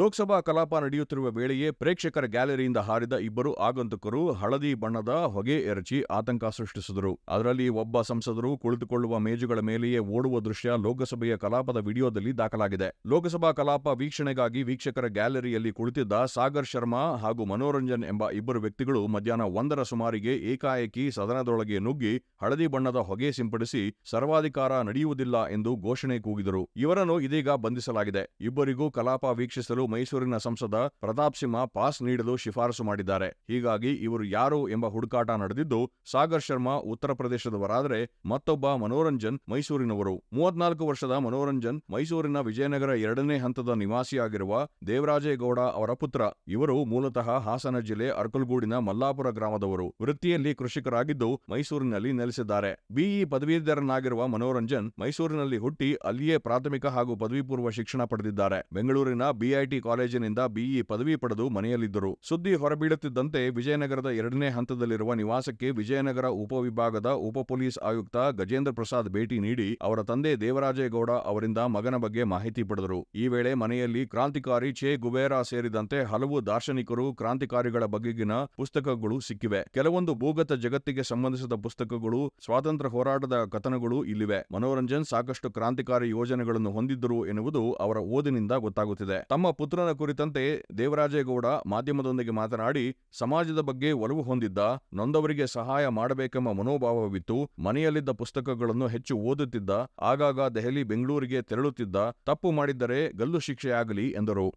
ಲೋಕಸಭಾ ಕಲಾಪ ನಡೆಯುತ್ತಿರುವ ವೇಳೆಯೇ ಪ್ರೇಕ್ಷಕರ ಗ್ಯಾಲರಿಯಿಂದ ಹಾರಿದ ಇಬ್ಬರು ಆಗಂತುಕರು ಹಳದಿ ಬಣ್ಣದ ಹೊಗೆ ಎರಚಿ ಆತಂಕ ಸೃಷ್ಟಿಸಿದರು. ಅದರಲ್ಲಿ ಒಬ್ಬ ಸಂಸದರು ಕುಳಿತುಕೊಳ್ಳುವ ಮೇಜುಗಳ ಮೇಲೆಯೇ ಓಡುವ ದೃಶ್ಯ ಲೋಕಸಭೆಯ ಕಲಾಪದ ವಿಡಿಯೋದಲ್ಲಿ ದಾಖಲಾಗಿದೆ. ಲೋಕಸಭಾ ಕಲಾಪ ವೀಕ್ಷಣೆಗಾಗಿ ವೀಕ್ಷಕರ ಗ್ಯಾಲರಿಯಲ್ಲಿ ಕುಳಿತಿದ್ದ ಸಾಗರ್ ಶರ್ಮಾ ಹಾಗೂ ಮನೋರಂಜನ್ ಎಂಬ ಇಬ್ಬರು ವ್ಯಕ್ತಿಗಳು ಮಧ್ಯಾಹ್ನ ಒಂದರ ಸುಮಾರಿಗೆ ಏಕಾಏಕಿ ಸದನದೊಳಗೆ ನುಗ್ಗಿ ಹಳದಿ ಬಣ್ಣದ ಹೊಗೆ ಸಿಂಪಡಿಸಿ ಸರ್ವಾಧಿಕಾರ ನಡೆಯುವುದಿಲ್ಲ ಎಂದು ಘೋಷಣೆ ಕೂಗಿದರು. ಇವರನ್ನು ಇದೀಗ ಬಂಧಿಸಲಾಗಿದೆ. ಇಬ್ಬರಿಗೂ ಕಲಾಪ ವೀಕ್ಷಿಸಲು ಮೈಸೂರಿನ ಸಂಸದ ಪ್ರತಾಪ್ ಸಿಂಹ ಪಾಸ್ ನೀಡಲು ಶಿಫಾರಸು ಮಾಡಿದ್ದಾರೆ. ಹೀಗಾಗಿ ಇವರು ಯಾರು ಎಂಬ ಹುಡುಕಾಟ ನಡೆದಿದ್ದು, ಸಾಗರ್ ಶರ್ಮಾ ಉತ್ತರ ಪ್ರದೇಶದವರಾದರೆ ಮತ್ತೊಬ್ಬ ಮನೋರಂಜನ್ ಮೈಸೂರಿನವರು. ಮೂವತ್ನಾಲ್ಕು ವರ್ಷದ ಮನೋರಂಜನ್ ಮೈಸೂರಿನ ವಿಜಯನಗರ ಎರಡನೇ ಹಂತದ ನಿವಾಸಿಯಾಗಿರುವ ದೇವರಾಜೇಗೌಡ ಅವರ ಪುತ್ರ. ಇವರು ಮೂಲತಃ ಹಾಸನ ಜಿಲ್ಲೆ ಅರ್ಕಲ್ಗೂಡಿನ ಮಲ್ಲಾಪುರ ಗ್ರಾಮದವರು. ವೃತ್ತಿಯಲ್ಲಿ ಕೃಷಿಕರಾಗಿದ್ದು ಮೈಸೂರಿನಲ್ಲಿ ನೆಲೆಸಿದ್ದಾರೆ. ಬಿಇ ಪದವೀಧರನಾಗಿರುವ ಮನೋರಂಜನ್ ಮೈಸೂರಿನಲ್ಲಿ ಹುಟ್ಟಿ ಅಲ್ಲಿಯೇ ಪ್ರಾಥಮಿಕ ಹಾಗೂ ಪದವಿ ಪೂರ್ವ ಶಿಕ್ಷಣ ಪಡೆದಿದ್ದಾರೆ. ಬೆಂಗಳೂರಿನ ಬಿಐಟಿ ಕಾಲೇಜಿನಿಂದ ಬಿಇ ಪದವಿ ಪಡೆದು ಮನೆಯಲ್ಲಿದ್ದರು. ಸುದ್ದಿ ಹೊರಬೀಳುತ್ತಿದ್ದಂತೆ ವಿಜಯನಗರದ ಎರಡನೇ ಹಂತದಲ್ಲಿರುವ ನಿವಾಸಕ್ಕೆ ವಿಜಯನಗರ ಉಪವಿಭಾಗದ ಉಪ ಪೊಲೀಸ್ ಆಯುಕ್ತ ಗಜೇಂದ್ರ ಪ್ರಸಾದ್ ಭೇಟಿ ನೀಡಿ ಅವರ ತಂದೆ ದೇವರಾಜೇಗೌಡ ಅವರಿಂದ ಮಗನ ಬಗ್ಗೆ ಮಾಹಿತಿ ಪಡೆದರು. ಈ ವೇಳೆ ಮನೆಯಲ್ಲಿ ಕ್ರಾಂತಿಕಾರಿ ಚೆ ಗುಬೇರಾ ಸೇರಿದಂತೆ ಹಲವು ದಾರ್ಶನಿಕರು ಕ್ರಾಂತಿಕಾರಿಗಳ ಬಗೆಗಿನ ಪುಸ್ತಕಗಳು ಸಿಕ್ಕಿವೆ. ಕೆಲವೊಂದು ಭೂಗತ ಜಗತ್ತಿಗೆ ಸಂಬಂಧಿಸಿದ ಪುಸ್ತಕಗಳು, ಸ್ವಾತಂತ್ರ್ಯ ಹೋರಾಟದ ಕಥನಗಳು ಇಲ್ಲಿವೆ. ಮನೋರಂಜನ್ ಸಾಕಷ್ಟು ಕ್ರಾಂತಿಕಾರಿ ಯೋಜನೆಗಳನ್ನು ಹೊಂದಿದ್ದರು ಎನ್ನುವುದು ಅವರ ಓದಿನಿಂದ ಗೊತ್ತಾಗುತ್ತಿದೆ. ತಮ್ಮ ಪುತ್ರನ ಕುರಿತಂತೆ ದೇವರಾಜೇಗೌಡ ಮಾಧ್ಯಮದೊಂದಿಗೆ ಮಾತನಾಡಿ, ಸಮಾಜದ ಬಗ್ಗೆ ಒಲವು ಹೊಂದಿದ್ದ, ನೊಂದವರಿಗೆ ಸಹಾಯ ಮಾಡಬೇಕೆಂಬ ಮನೋಭಾವವಿತ್ತು, ಮನೆಯಲ್ಲಿದ್ದ ಪುಸ್ತಕಗಳನ್ನು ಹೆಚ್ಚು ಓದುತ್ತಿದ್ದ, ಆಗಾಗ ದೆಹಲಿ, ಬೆಂಗಳೂರಿಗೆ ತೆರಳುತ್ತಿದ್ದ, ತಪ್ಪು ಮಾಡಿದ್ದರೆ ಗಲ್ಲು ಶಿಕ್ಷೆಯಾಗಲಿ ಎಂದರು.